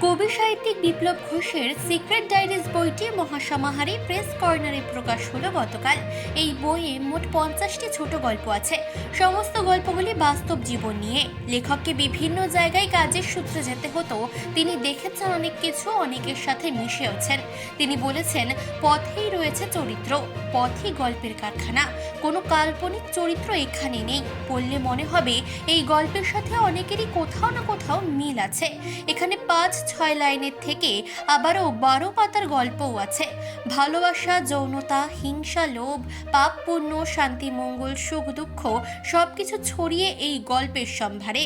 কবি সাহিত্যিক বিপ্লব ঘোষের সিক্রেট ডায়েরিজ বইটি মহাসমাহারে প্রেস কর্নারে প্রকাশ হলো গতকাল। এই বইয়ে মোট পঞ্চাশটি ছোট গল্প আছে। সমস্ত গল্পগুলি বাস্তব জীবন নিয়ে। লেখককে বিভিন্ন জায়গায় কাজের সূত্রে যেতে হতো। তিনি দেখেছেন অনেক কিছু, অনেকের সাথে মিশেওছেন। তিনি বলেছেন, পথেই রয়েছে চরিত্র, পথই গল্পের কারখানা। কোনো কাল্পনিক চরিত্র এখানে নেই। পড়লে মনে হবে, এই গল্পের সাথে অনেকেরই কোথাও না কোথাও মিল আছে। এখানে পাঁচ ছয় লাইনের থেকে আবারও বারো পাতার গল্পও আছে। ভালোবাসা, যৌনতা, হিংসা, লোভ, পাপ, পুণ্য, শান্তি, মঙ্গল, সুখ, দুঃখ সব কিছু ছড়িয়ে এই গল্পের সম্ভারে।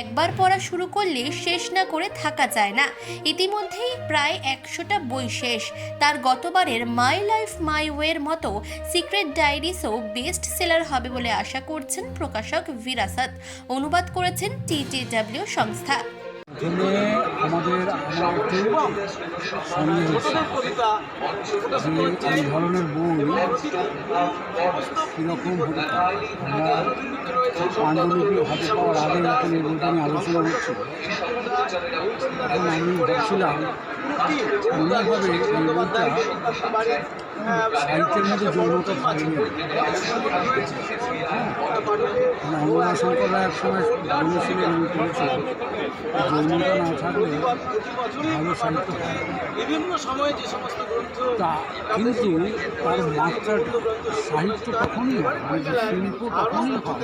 একবার পড়া শুরু করলে শেষ না করে থাকা যায় না। ইতিমধ্যেই প্রায় একশোটা বই শেষ। তার গতবারের মাই লাইফ, মাই ওয়ের মতো সিক্রেট ডায়েরিসও বেস্ট সেলার হবে বলে আশা করছেন প্রকাশক বিরাসাত অনুবাদ করেছেন টিটিডাব্লিউ সংস্থা। জন্য আমাদের এই ধরনের বই কীরকম হতে হাতে পাওয়ার আগে যখন এই বইটা নিয়ে আলোচনা করছি আমি ভাবছিলাম মনে সাহিত্যের মধ্যে যৌনতা বলেছিলেন আমি যৌনতা না থাকলে ভালো সাহিত্য হয়। বিভিন্ন সময়ে যে সমস্ত তা কিন্তু তার মাত্রাটা সাহিত্য হয় মানে শিল্প তখনই হয়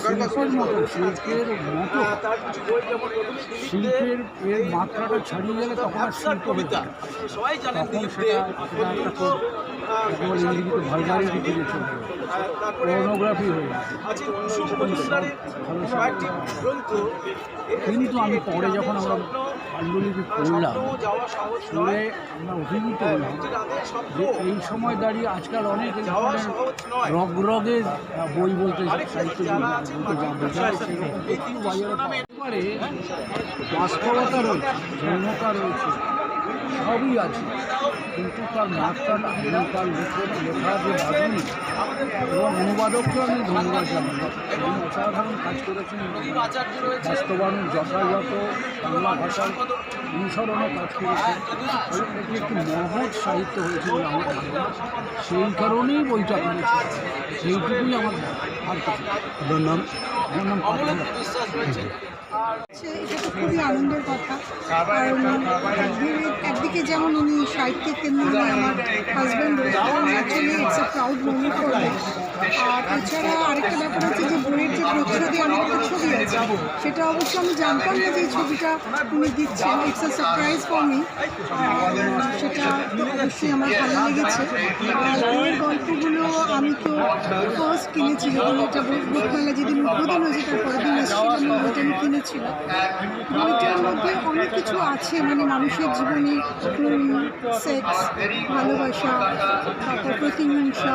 শিল্পের মতো শিল্পের মতো শিল্পের এর মাত্রাটা ছাড়িয়ে গেলে তখন আর শিল্প হয়ে। তখন সেটা একটা চলে পর্নোগ্রাফি হয়ে গ্রন্থ। এর কিন্তু আমি পরে যখন আমরা পাণ্ডুলিপি পড়লাম পড়ে নয়। আমরা অভিভূত হলাম যে এই সময় দাঁড়িয়ে আজকাল অনেক এই ধরনের সহজ রগ রগের বই বলতে সাহিত্য বলতে একেবারে বাস্তবতা রয়েছে যৌনতা রয়েছে সবই আছে। কিন্তু তার মাত্রাটা এবং তার লেখক লেখা যে বাদনী এবং অনুবাদককেও আমি ধন্যবাদ জানাই। এবং অসাধারণ কাজ করেছেন। বাস্তবায়ন যথাযথ বাংলা ভাষার অনুসরণও কাজ করেছে এটি একটি মহৎ সাহিত্য হয়েছে বলে আমার ধারণা। সেই কারণেই বইটা কিনেছি সেইটুকুই আমার। আর কিছু। নাম? আমার খুবই আনন্দের কথা। কারণ একদিকে যেমন উনি সাহিত্যিক তেমনি উনি আমার husband actually it's a proud moment for আর এছাড়া আরেকটা বইয়ের যে প্রতিরোধী অনেক একটা ছবি সেটা অবশ্য আমি জানতাম না যে ছবিটা উনি দিচ্ছেন। It's a surprise for me সেটা অবশ্যই আমার ভালো লেগেছে। আর গল্পগুলো আমি তো ফার্স্ট কিনেছি যখন এটা বুকমেলা যেদিন উদ্বোধন হয়েছে, তার পরের দিন এসেছিল আমি বইটা আমি কিনেছিলাম। বইটার মধ্যে অনেক কিছু আছে মানে মানুষের জীবনে সেক্স ভালোবাসা, তারপর প্রতিহিংসা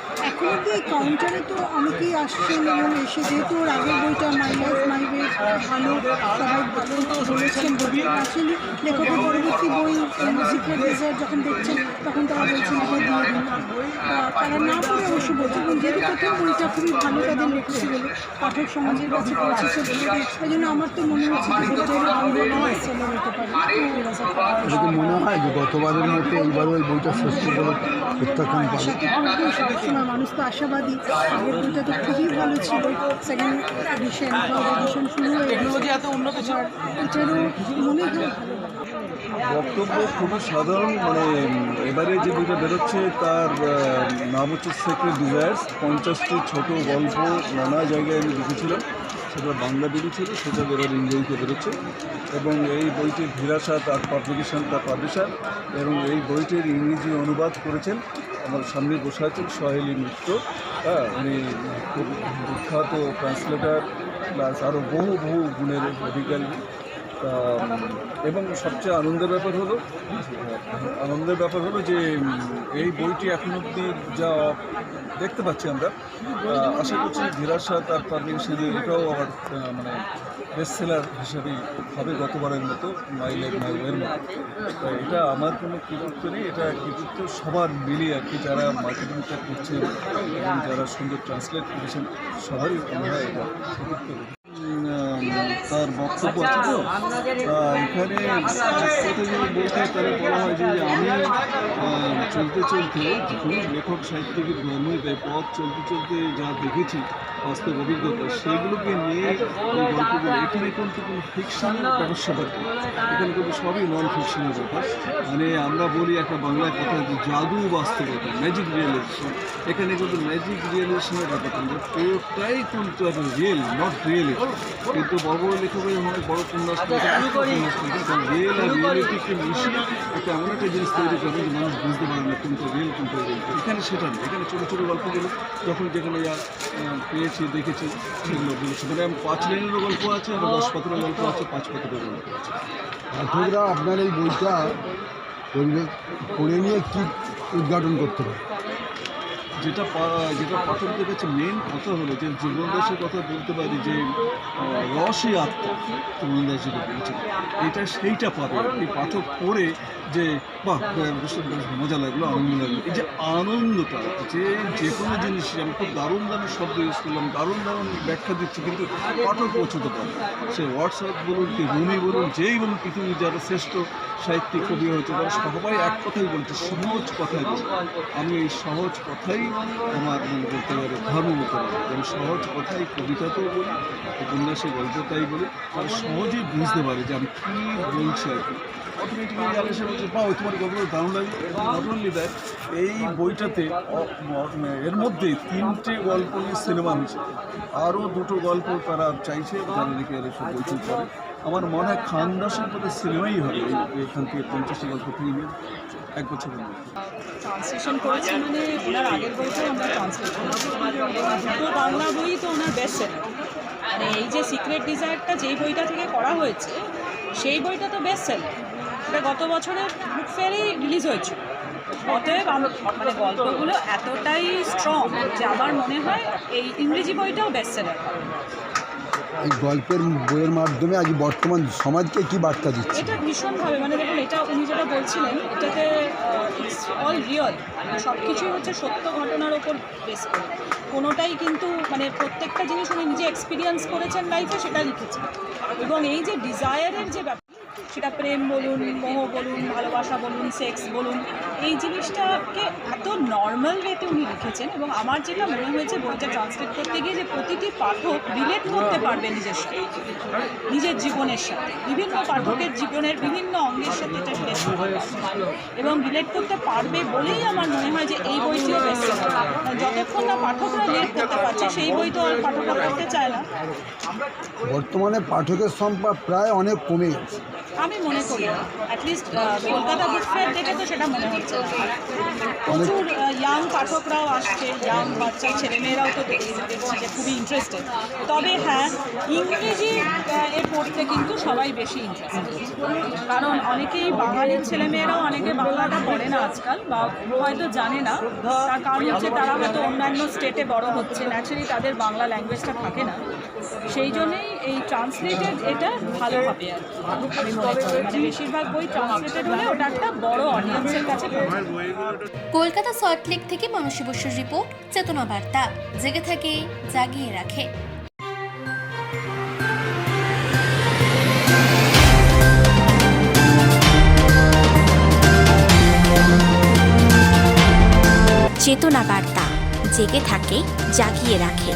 এই কাউন্টারে তো অনেকেই আসছেন এবং এসে যেহেতু ওর আগের বইটা মাই লাইফ মাই ওয়ে ভালো, সবাই ভালো বলেছেন আসলে লেখকের পরবর্তী বই সিক্রেট ডেজার্ট যখন দেখছেন, তখন তারা বলছেন দিয়ে দিন। তারা না পড়ে অবশ্য যেহেতু প্রথম বইটা খুবই ভালো তাদের লেখছে বলে পাঠক সমাজের কাছে পৌঁছেছে ওই জন্য আমার তো মনে হচ্ছে যে বইটা আন্দোলন সেলে হতে পারে। যদি মনে হয় যে গতবারের মতো এইবারও এই বইটা বলে প্রত্যাখ্যান পাবে। সবসময় মানুষ তো আশাবাদী আগের বইটা তো খুবই ভালো ছিল সেকেন্ড এডিশন এডিশন শুরু হয়ে ছিল এটারও মনে হয় ভালো বক্তব্য খুবই সাধারণ মানে এবারে যে বইটা বেরোচ্ছে তার নাম হচ্ছে সেক্রেট ডিজায়ার্স পঞ্চাশটি ছোট গল্প নানা জায়গায় আমি দেখেছিলাম। সেটা বাংলা বেরিয়েছিল সেটা এবার ইংরেজিতে বেরোচ্ছে। এবং এই বইটির ভিরাসা তার পাবলিকেশন তার পাবলিশার এবং এই বইটির ইংরেজি অনুবাদ করেছেন আমার সামনে বসে আছেন সোহেলি মিত্র। হ্যাঁ উনি খুব বিখ্যাত ট্রান্সলেটার প্লাস আরও বহু বহু গুণের অধিকারী। এবং সবচেয়ে আনন্দের ব্যাপার হলো, আনন্দের ব্যাপার হলো যে এই বইটি এখন অবধি যা দেখতে পাচ্ছি আমরা আশা করছি আর পারভিন সেনের এটাও আবার মানে বেস্ট সেলার হিসেবেই হবে গতবারের মতো মাই লাইফ মাই ওয়ের মতো। এটা আমার কোনো কৃতিত্ব নেই, এটা কৃতিত্ব সবার মিলিয়ে আর কি, যারা মার্কেটিংটা করছেন এবং যারা সুন্দর ট্রান্সলেট করেছেন, সবারই আমরা এটা কৃতিত্ব তার বক্তব্য আছে তো? এখানে বলতে তাহলে বলা হয় যে আমি চলতে চলতে কোনো লেখক সাহিত্যিকের জন্মই পথ চলতে চলতে যা দেখেছি, বাস্তব অভিজ্ঞতা, সেগুলোকে নিয়ে এই গল্পগুলো এখানে কিন্তু কোনো ফিকশনের ব্যবসা ব্যাপার এখানে কিন্তু সবই নন ফিকশনের ব্যাপার। মানে আমরা বলি একটা বাংলায় কথা যে, জাদু বাস্তবতা ম্যাজিক রিয়েলিজম এখানে কিন্তু ম্যাজিক রিয়েলিজমের ব্যাপারটা না পুরোটাই কিন্তু একটা রিয়েল নট রিয়েলি কিন্তু বড় লেখকের অনেক বড় রিয়েল আর রিয়েলিটিকে মিশিয়ে একটা এমন একটা জিনিস তৈরি করে যে মানুষ বুঝতে পারে না কোনটা রিয়েল কোনটা রিয়েল এখানে সেটা নেই। এখানে ছোটো ছোটো গল্পগুলো যখন যেখানে যা পেয়েছি দেখেছি সেগুলো মানে পাঁচ লাইনেরও গল্প আছে আর দশ পাত্রের গল্প আছে পাঁচ পাত্রের গল্প আছে। পাঠকরা আপনার এই বইটা পড়ে নিয়ে কি উদ্ঘাটন করতে পারে? যেটা যেটা পাঠকদের কাছে মেন কথা হলো যে জীবনদাসের কথা বলতে পারি যে রসই আত্মা জীবনদাস যেটা বলছেন এটা সেইটা পাবে। এই পাঠক পড়ে যে, বাহ মজা লাগল, আনন্দ লাগল। এই যে আনন্দটা, যে যে কোনো জিনিস আমি খুব দারুণ দারুণ শব্দ ইউজ করলাম, দারুণ দারুণ ব্যাখ্যা দিচ্ছি, কিন্তু পাঠক পৌঁছতে পারে সে হোয়াটসঅ্যাপ বলুন, কি রুমি বলুন, যেই বলুন, পৃথিবীর যারা শ্রেষ্ঠ সাহিত্যিক কবি হয়েছে তারা সবাই এক কথাই বলছে, সহজ কথাই বলছে। আমি এই সহজ কথাই আমার মানে বলতে পারে ধর্ম মতো আমি সহজ কথাই কবিতাতেও বলি, উপন্যাসে, গল্পটাই বলি, আর সহজেই বুঝতে পারে যে আমি কী বলছি আর কি। অটোমেটিক্যালি আমি সে বলছে বা তোমার গল্পটা দারুণ লাগে নট অনলি দ্যাট এই বইটাতে এর মধ্যে তিনটে গল্প নিয়ে সিনেমা হয়েছে। আরও দুটো গল্প তারা চাইছে, যারা নাকি এর সব বইটি করে আমার মনে হয় খানদাসের পরে সিনেমাই হবে এখান থেকে পঞ্চাশটি গল্প থেকে এক মধ্যে ট্রান্সলেশন করেছি। মানে ট্রান্সলেট দুটো বাংলা তো ওনার বেস্ট মানে এই যে সিক্রেট ডিজায়ারটা যেই বইটা থেকে করা হয়েছে, সেই বইটা তো বেস্ট সেলার এটা গত বছরের বুক ফেয়ারেই রিলিজ হয়েছিল। অতএব মানে গল্পগুলো এতটাই স্ট্রং যে আমার মনে হয় এই ইংরেজি বইটাও বেস্ট সেলার এই গল্পের বইয়ের মাধ্যমে আজ বর্তমান সমাজকে কি বার্তা দিচ্ছে? এটা ভীষণভাবে মানে দেখুন, এটা উনি যেটা বলছিলেন, এটাতে ইটস অল রিয়েল সব কিছুই হচ্ছে সত্য ঘটনার ওপর বেস করে। কোনোটাই কিন্তু মানে প্রত্যেকটা জিনিস উনি নিজে এক্সপিরিয়েন্স করেছেন লাইফে সেটা লিখেছেন। এবং এই যে ডিজায়ারের যে ব্যাপার সেটা প্রেম বলুন, মোহ বলুন, ভালোবাসা বলুন সেক্স বলুন, এই জিনিসটাকে এত নর্মাল ওয়েতে উনি লিখেছেন এবং আমার যেটা মনে হয়েছে বইটা ট্রান্সলেট করতে গিয়ে যে প্রতিটি পাঠক রিলেট করতে পারবে নিজের সাথে, নিজের জীবনের সাথে, বিভিন্ন পাঠকের জীবনের বিভিন্ন অঙ্গের সাথে এটা রিলেট করতে এবং রিলেট করতে পারবে বলেই আমার মনে হয় যে এই বইটিও বেস্ট যতক্ষণ না পাঠকরা রিলেট করতে পারছে, সেই বই তো আর পাঠকরা পড়তে চায় না। বর্তমানে পাঠকের সংখ্যা প্রায় অনেক কমে গেছে। আমি মনে করি অ্যাটলিস্ট কলকাতা বুক ফেয়ার থেকে তো সেটা মনে হচ্ছে। প্রচুর ইয়াং পাঠকরাও আসছে ইয়াং বাচ্চা, ছেলেমেয়েরাও তো দেখছি খুবই ইন্টারেস্টেড তবে হ্যাঁ ইংরেজি এ পড়তে কিন্তু সবাই বেশি ইন্টারেস্টেড কারণ অনেকেই বাঙালির ছেলেমেয়েরাও অনেকে বাংলাটা পড়ে না আজকাল, বা হয়তো জানে না। তার কারণ হচ্ছে তারা হয়তো অন্যান্য স্টেটে বড় হচ্ছে। ন্যাচারালি তাদের বাংলা ল্যাঙ্গুয়েজটা থাকে না। সেই জন্যেই এই ট্রান্সলেটেড এটা ভালো হবে আর কি। মনে বেশিরভাগ বই ট্রান্সলেটেড হলে ওটা একটা বড় অডিয়েন্সের কাছে। কলকাতা সল্টলেক থেকে মানসী বসুর রিপোর্ট, চেতনা বার্তা জেগে থাকে, জাগিয়ে রাখে চেতনা বার্তা, জেগে থাকে, জাগিয়ে রাখে